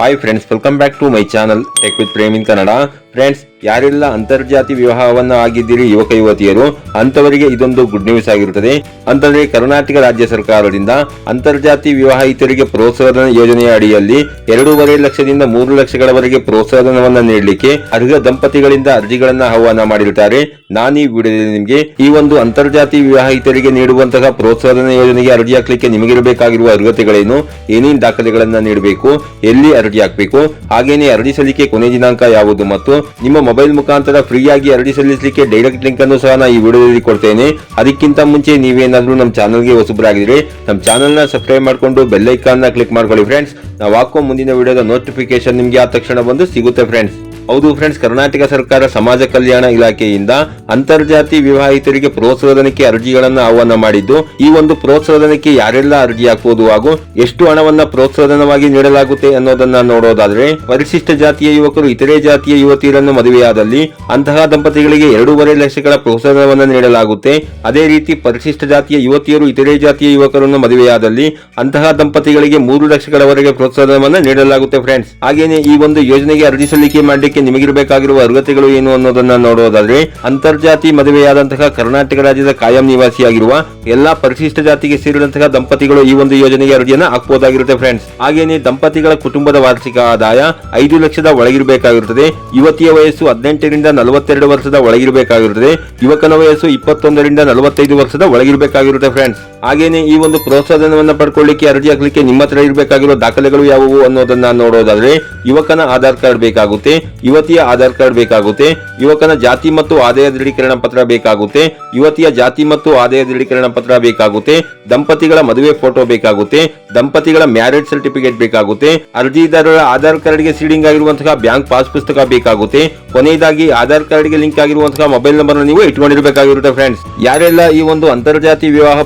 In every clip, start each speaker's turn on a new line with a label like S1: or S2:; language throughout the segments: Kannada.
S1: hi friends welcome back to my channel tech with Prem in Kannada Friends ಯಾರೆಲ್ಲ ಅಂತರ್ಜಾತಿ ವಿವಾಹವನ್ನ ಆಗಿದ್ದೀರಿ, ಯುವಕ, ಯುವತಿಯರು ಅಂತವರಿಗೆ ಇದೊಂದು ಗುಡ್ ನ್ಯೂಸ್ ಆಗಿರುತ್ತದೆ. ಅಂತಂದ್ರೆ ಕರ್ನಾಟಕ ರಾಜ್ಯ ಸರ್ಕಾರದಿಂದ ಅಂತರ್ಜಾತಿ ವಿವಾಹಿತರಿಗೆ ಪ್ರೋತ್ಸಾಹಧನ ಯೋಜನೆಯ ಅಡಿಯಲ್ಲಿ ಎರಡೂವರೆ ಲಕ್ಷದಿಂದ ಮೂರು ಲಕ್ಷಗಳವರೆಗೆ ಪ್ರೋತ್ಸಾಹಧನವನ್ನ ನೀಡಲಿಕ್ಕೆ ಅರ್ಹ ದಂಪತಿಗಳಿಂದ ಅರ್ಜಿಗಳನ್ನ ಆಹ್ವಾನ ಮಾಡಿರುತ್ತಾರೆ. ನಾನು ಈ ವಿಡಿಯೋದಲ್ಲಿ ನಿಮಗೆ ಈ ಒಂದು ಅಂತರ್ಜಾತಿ ವಿವಾಹಿತರಿಗೆ ನೀಡುವಂತಹ ಪ್ರೋತ್ಸಾಹಧನ ಯೋಜನೆಗೆ ಅರ್ಜಿ ಹಾಕಲಿಕ್ಕೆ ನಿಮಗಿರಬೇಕಾಗಿರುವ ಅರ್ಹತೆಗಳೇನು? ಏನೇನು ದಾಖಲೆಗಳನ್ನ ನೀಡಬೇಕು? ಎಲ್ಲಿ ಅರ್ಜಿ ಹಾಕಬೇಕು? ಹಾಗೇನೆ ಅರ್ಜಿ ಸಲ್ಲಿಕೆ ಕೊನೆ ದಿನಾಂಕ ಯಾವುದು ಮತ್ತು ನಿಮ್ಮ ಮೊಬೈಲ್ ಮುಖಾಂತರ ಫ್ರೀಯಾಗಿ ಅರ್ಜಿ ಸಲ್ಲಿಸಲಿಕ್ಕೆ ಡೈರೆಕ್ಟ್ ಲಿಂಕ್ ಅನ್ನು ಸಹ ನಾನು ಈ ವಿಡಿಯೋದಲ್ಲಿ ಕೊಡ್ತೇನೆ. ಅದಕ್ಕಿಂತ ಮುಂಚೆ ನೀವೇನಾದರೂ ನಮ್ಮ ಚಾನಲ್ಗೆ ಹೊಸಬರಾಗಿದ್ರೆ ನಮ್ಮ ಚಾನಲ್ನ ಸಬ್ಸ್ಕ್ರೈಬ್ ಮಾಡ್ಕೊಂಡು ಬೆಲ್ಲೈಕಾನ್ನ ಕ್ಲಿಕ್ ಮಾಡ್ಕೊಳ್ಳಿ ಫ್ರೆಂಡ್ಸ್ ನಾವು ಹಾಕೋ ಮುಂದಿನ ವಿಡಿಯೋದ ನೋಟಿಫಿಕೇಶನ್ ನಿಮಗೆ ಆ ತಕ್ಷಣ ಬಂದು ಸಿಗುತ್ತೆ ಫ್ರೆಂಡ್ಸ್ ಹೌದು ಫ್ರೆಂಡ್ಸ್ ಕರ್ನಾಟಕ ಸರ್ಕಾರ ಸಮಾಜ ಕಲ್ಯಾಣ ಇಲಾಖೆಯಿಂದ ಅಂತರ್ಜಾತಿ ವಿವಾಹಿತರಿಗೆ ಪ್ರೋತ್ಸಾಹಧನಕ್ಕೆ ಅರ್ಜಿಗಳನ್ನ ಆಹ್ವಾನ ಮಾಡಿದ್ದು, ಈ ಒಂದು ಪ್ರೋತ್ಸಾಹಧನಕ್ಕೆ ಯಾರೆಲ್ಲ ಅರ್ಜಿ ಹಾಕುವುದು ಹಾಗೂ ಎಷ್ಟು ಹಣವನ್ನ ಪ್ರೋತ್ಸಾಹಧನವಾಗಿ ನೀಡಲಾಗುತ್ತೆ ಅನ್ನೋದನ್ನ ನೋಡೋದಾದ್ರೆ, ಪರಿಶಿಷ್ಟ ಜಾತಿಯ ಯುವಕರು ಇತರೆ ಜಾತಿಯ ಯುವತಿಯರನ್ನು ಮದುವೆಯಾದಲ್ಲಿ ಅಂತಹ ದಂಪತಿಗಳಿಗೆ ಎರಡೂವರೆ ಲಕ್ಷಗಳ ಪ್ರೋತ್ಸಾಹವನ್ನು ನೀಡಲಾಗುತ್ತೆ. ಅದೇ ರೀತಿ ಪರಿಶಿಷ್ಟ ಜಾತಿಯ ಯುವತಿಯರು ಇತರೆ ಜಾತಿಯ ಯುವಕರನ್ನು ಮದುವೆಯಾದಲ್ಲಿ ಅಂತಹ ದಂಪತಿಗಳಿಗೆ ಮೂರು ಲಕ್ಷಗಳವರೆಗೆ ಪ್ರೋತ್ಸಾಹವನ್ನು ನೀಡಲಾಗುತ್ತೆ ಫ್ರೆಂಡ್ಸ್ ಹಾಗೇನೆ ಈ ಒಂದು ಯೋಜನೆಗೆ ಅರ್ಜಿ ಸಲ್ಲಿಕೆ ಮಾಡಲಿಕ್ಕೆ ನಿಮಗಿರಬೇಕಾಗಿರುವ ಅರ್ಹತೆಗಳು ಏನು ಅನ್ನೋದನ್ನ ನೋಡೋದಾದ್ರೆ ಅಂತರ್ಜಾತಿ ಮದುವೆಯಾದಂತಹ ಕರ್ನಾಟಕ ರಾಜ್ಯದ ಕಾಯಂ ನಿವಾಸಿಯಾಗಿರುವ ಎಲ್ಲಾ ಪರಿಶಿಷ್ಟ ಜಾತಿಗೆ ಸೇರಿದಂತಹ ದಂಪತಿಗಳು ಈ ಒಂದು ಯೋಜನೆಗೆ ಅರ್ಜಿಯನ್ನು ಹಾಕಬಹುದಾಗಿರುತ್ತೆ ಫ್ರೆಂಡ್ಸ್ ಹಾಗೇನೆ ದಂಪತಿಗಳ ಕುಟುಂಬದ ವಾರ್ಷಿಕ ಆದಾಯ ಐದು ಲಕ್ಷದ ಒಳಗಿರಬೇಕಾಗಿರುತ್ತದೆ, ಯುವತಿಯ ವಯಸ್ಸು ಹದಿನೆಂಟರಿಂದ ನಲವತ್ತೆರಡು ವರ್ಷದ ಒಳಗಿರಬೇಕಾಗಿರುತ್ತದೆ, ಯುವಕನ ವಯಸ್ಸು ಇಪ್ಪತ್ತೊಂದರಿಂದ ನಲವತ್ತೈದು ವರ್ಷದ ಒಳಗಿರಬೇಕಾಗಿರುತ್ತೆ ಫ್ರೆಂಡ್ಸ್ ಹಾಗೇನೆ ಈ ಒಂದು ಪ್ರೋತ್ಸಾಹನವನ್ನ ಪಡ್ಕೊಳ್ಳಿಕ್ಕೆ ಅರ್ಜಿ ಹಾಕ್ಲಿಕ್ಕೆ ನಿಮ್ಮ ಹತ್ರ ಇರಬೇಕಾಗಿರೋ ದಾಖಲೆಗಳು ಯಾವುವು ಅನ್ನೋದನ್ನ ನೋಡೋದಾದ್ರೆ ಯುವಕನ ಆಧಾರ್ ಕಾರ್ಡ್ ಬೇಕಾಗುತ್ತೆ, ಯುವತಿಯ ಆಧಾರ್ ಕಾರ್ಡ್ ಬೇಕಾಗುತ್ತೆ, ಯುವಕನ ಜಾತಿ ಮತ್ತು ಆದಾಯ ದೃಢೀಕರಣ ಪತ್ರ ಬೇಕಾಗುತ್ತೆ, ಯುವತಿಯ ಜಾತಿ ಮತ್ತು ಆದಾಯ ದೃಢೀಕರಣ ಪತ್ರ ಬೇಕಾಗುತ್ತೆ, ದಂಪತಿಗಳ ಮದುವೆ ಫೋಟೋ ಬೇಕಾಗುತ್ತೆ, ದಂಪತಿಗಳ ಮ್ಯಾರೇಜ್ ಸರ್ಟಿಫಿಕೇಟ್ ಬೇಕಾಗುತ್ತೆ, ಅರ್ಜಿದಾರರ ಆಧಾರ್ ಕಾರ್ಡ್ಗೆ ಸೀಡಿಂಗ್ ಆಗಿರುವಂತಹ ಬ್ಯಾಂಕ್ ಪಾಸ್ ಪುಸ್ತಕ ಬೇಕಾಗುತ್ತೆ, ಕೊನೆಯದಾಗಿ ಆಧಾರ್ ಕಾರ್ಡ್ಗೆ ಲಿಂಕ್ ಆಗಿರುವಂತಹ ಮೊಬೈಲ್ ನಂಬರ್ ನೀವು ಇಟ್ಕೊಂಡಿರಬೇಕಾಗಿರುತ್ತೆ ಫ್ರೆಂಡ್ಸ್ ಯಾರೆಲ್ಲ ಈ ಒಂದು ಅಂತರ್ಜಾತಿ ವಿವಾಹ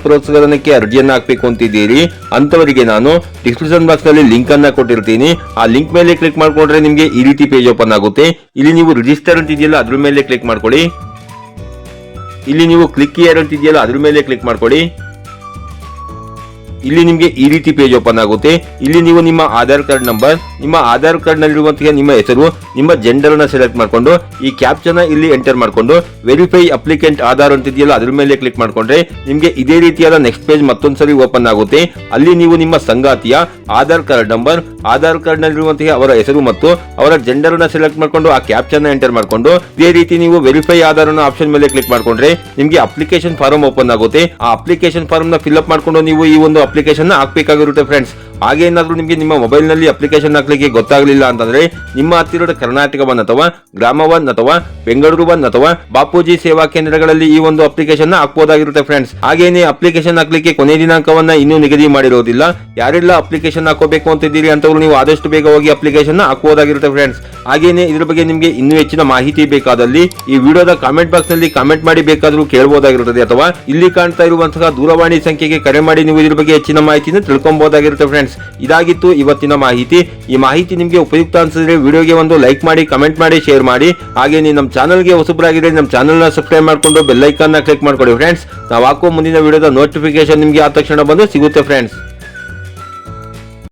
S1: ಪ್ರೋತ್ಸಾಹನಕ್ಕೆ ಅರ್ಜಿಯನ್ನು ಹಾಕಬೇಕು ಅಂತಿದ್ದೀರಿ ಅಂತವರಿಗೆ ನಾನು ಡಿಸ್ಕ್ರಿಪ್ಷನ್ ಬಾಕ್ಸ್ನಲ್ಲಿ ಲಿಂಕ್ ಅನ್ನ ಕೊಟ್ಟಿರ್ತೀನಿ. ಆ ಲಿಂಕ್ ಮೇಲೆ ಕ್ಲಿಕ್ ಮಾಡ್ಕೊಂಡ್ರೆ ನಿಮಗೆ ಈ ರೀತಿ ಪೇಜ್ ಓಪನ್ ಆಗುತ್ತೆ. ಇಲ್ಲಿ ನೀವು ರಿಜಿಸ್ಟರ್ ಅಂತ ಇದೆಯಲ್ಲ ಅದ್ರ ಮೇಲೆ ಕ್ಲಿಕ್ ಮಾಡ್ಕೊಳ್ಳಿ. ಇಲ್ಲಿ ನೀವು ಕ್ಲಿಕ್ ಇಯರ್ ಅಂತ ಅದ್ರ ಮೇಲೆ ಕ್ಲಿಕ್ ಮಾಡ್ಕೊಳ್ಳಿ. ಇಲ್ಲಿ ನಿಮಗೆ ಈ ರೀತಿ ಪೇಜ್ ಓಪನ್ ಆಗುತ್ತೆ. ಇಲ್ಲಿ ನೀವು ನಿಮ್ಮ ಆಧಾರ್ ಕಾರ್ಡ್ ನಂಬರ್ ನಿಮ್ಮ ಆಧಾರ್ ಕಾರ್ಡ್ ನಲ್ಲಿರುವಂತಹ ನಿಮ್ಮ ಹೆಸರು, ನಿಮ್ಮ ಜೆಂಡರ್ನ ಸೆಲೆಕ್ಟ್ ಮಾಡಿಕೊಂಡು, ಈ ಕ್ಯಾಪ್ಚನ್ ಇಲ್ಲಿ ಎಂಟರ್ ಮಾಡಿಕೊಂಡು ವೆರಿಫೈ ಅಪ್ಲಿಕೆಂಟ್ ಆಧಾರ್ ಅಂತ ಇದೆಯಲ್ಲ ಅದ್ರ ಮೇಲೆ ಕ್ಲಿಕ್ ಮಾಡಿಕೊಂಡ್ರೆ ನಿಮಗೆ ಇದೇ ರೀತಿಯಾದ ನೆಕ್ಸ್ಟ್ ಪೇಜ್ ಮತ್ತೊಂದ್ಸರಿ ಓಪನ್ ಆಗುತ್ತೆ. ಅಲ್ಲಿ ನೀವು ನಿಮ್ಮ ಸಂಗಾತಿಯ Aadhaar card number Aadhaar card ನಲ್ಲಿರುವಂತಹ ಅವರ ಹೆಸರು ಮತ್ತು ಅವರ ಜೆಂಡರ್ ಅನ್ನ ಸೆಲೆಕ್ಟ್ ಮಾಡ್ಕೊಂಡು ಆ ಕ್ಯಾಪ್ಚನ್ ಎಂಟರ್ ಮಾಡ್ಕೊಂಡು, ಇದೇ ರೀತಿ ನೀವು ವೆರಿಫೈ ಆಧಾರ್ ಅನ್ನೋ ಆಪ್ಷನ್ ಮೇಲೆ ಕ್ಲಿಕ್ ಮಾಡ್ಕೊಂಡ್ರೆ ನಿಮಗೆ ಅಪ್ಲಿಕೇಶನ್ ಫಾರ್ಮ್ ಓಪನ್ ಆಗುತ್ತೆ. ಆ ಅಪ್ಲಿಕೇಶನ್ ಫಾರ್ಮ್ನ ಫಿಲ್ ಅಪ್ ಮಾಡ್ಕೊಂಡು ನೀವು ಈ ಒಂದು ಅಪ್ಲಿಕೇಶನ್ ಹಾಕ್ಬೇಕಾಗಿರುತ್ತೆ ಫ್ರೆಂಡ್ಸ್ ಹಾಗೆ ಏನಾದರೂ ನಿಮಗೆ ನಿಮ್ಮ ಮೊಬೈಲ್ನಲ್ಲಿ ಅಪ್ಲಿಕೇಶನ್ ಹಾಕ್ಲಿಕ್ಕೆ ಗೊತ್ತಾಗಲಿಲ್ಲ ಅಂತಂದ್ರೆ ನಿಮ್ಮ ಹತ್ತಿರದ ಕರ್ನಾಟಕ ಒನ್ ಅಥವಾ ಗ್ರಾಮ ಒನ್ ಅಥವಾ ಬೆಂಗಳೂರು ಒನ್ ಅಥವಾ ಬಾಪೂಜಿ ಸೇವಾ ಕೇಂದ್ರಗಳಲ್ಲಿ ಈ ಒಂದು ಅಪ್ಲಿಕೇಶನ್ ಹಾಕ್ಬೋದಾಗಿರುತ್ತೆ ಫ್ರೆಂಡ್ಸ್ ಹಾಗೇನೆ ಅಪ್ಲಿಕೇಶನ್ ಹಾಕ್ಲಿಕ್ಕೆ ಕೊನೆ ದಿನಾಂಕವನ್ನ ಇನ್ನೂ ನಿಗದಿ ಮಾಡಿರೋದಿಲ್ಲ. ಯಾರೆಲ್ಲ ಅಪ್ಲಿಕೇಶನ್ ಹಾಕೋಬೇಕು ಅಂತಿದ್ದೀರಿ ಅಂತವ್ರು ನೀವು ಆದಷ್ಟು ಬೇಗ ಹೋಗಿ ಅಪ್ಲಿಕೇಶನ್ ಹಾಕುವುದಾಗಿರುತ್ತೆ ಫ್ರೆಂಡ್ಸ್ ಹಾಗೇನೆ ಇದ್ರ ಬಗ್ಗೆ ನಿಮಗೆ ಇನ್ನೂ ಹೆಚ್ಚಿನ ಮಾಹಿತಿ ಬೇಕಾದಲ್ಲಿ ಈ ವಿಡಿಯೋದ ಕಾಮೆಂಟ್ ಬಾಕ್ಸ್ನಲ್ಲಿ ಕಾಮೆಂಟ್ ಮಾಡಿ ಬೇಕಾದರೂ ಕೇಳಬಹುದಾಗಿರುತ್ತದೆ ಅಥವಾ ಇಲ್ಲಿ ಕಾಣ್ತಾ ಇರುವಂತಹ ದೂರವಾಣಿ ಸಂಖ್ಯೆಗೆ ಕರೆ ಮಾಡಿ ನೀವು ಇದ್ರ ಬಗ್ಗೆ ಹೆಚ್ಚಿನ ಮಾಹಿತಿಯನ್ನು ತಿಳ್ಕೊಬಹುದಾಗಿರುತ್ತೆ ಫ್ರೆಂಡ್ಸ್ ಇದಾಗಿತ್ತು ಇವತ್ತಿನ ಮಾಹಿತಿ. ಈ ಮಾಹಿತಿ ನಿಮಗೆ ಉಪಯುಕ್ತ ಅನಿಸಿದ್ರೆ ವಿಡಿಯೋಗೆ ಒಂದು ಲೈಕ್ ಮಾಡಿ ಕಮೆಂಟ್ ಮಾಡಿ ಶೇರ್ ಮಾಡಿ. ಹಾಗೆ ನೀವು ನಮ್ಮ ಚಾನಲ್ಗೆ ಹೊಸಬರಾಗಿದ್ರೆ ನಮ್ಮ ಚಾನಲ್ನ ಸಬ್ಸ್ಕ್ರೈಬ್ ಮಾಡ್ಕೊಂಡು ಬೆಲ್ಲೈಕನ್ನ ಕ್ಲಿಕ್ ಮಾಡ್ಕೊಳ್ಳಿ ಫ್ರೆಂಡ್ಸ್ ನಾವು ಹಾಕೋ ಮುಂದಿನ ವಿಡಿಯೋದ ನೋಟಿಫಿಕೇಶನ್ ನಿಮಗೆ ಆ ತಕ್ಷಣ ಬಂದು ಸಿಗುತ್ತೆ ಫ್ರೆಂಡ್ಸ್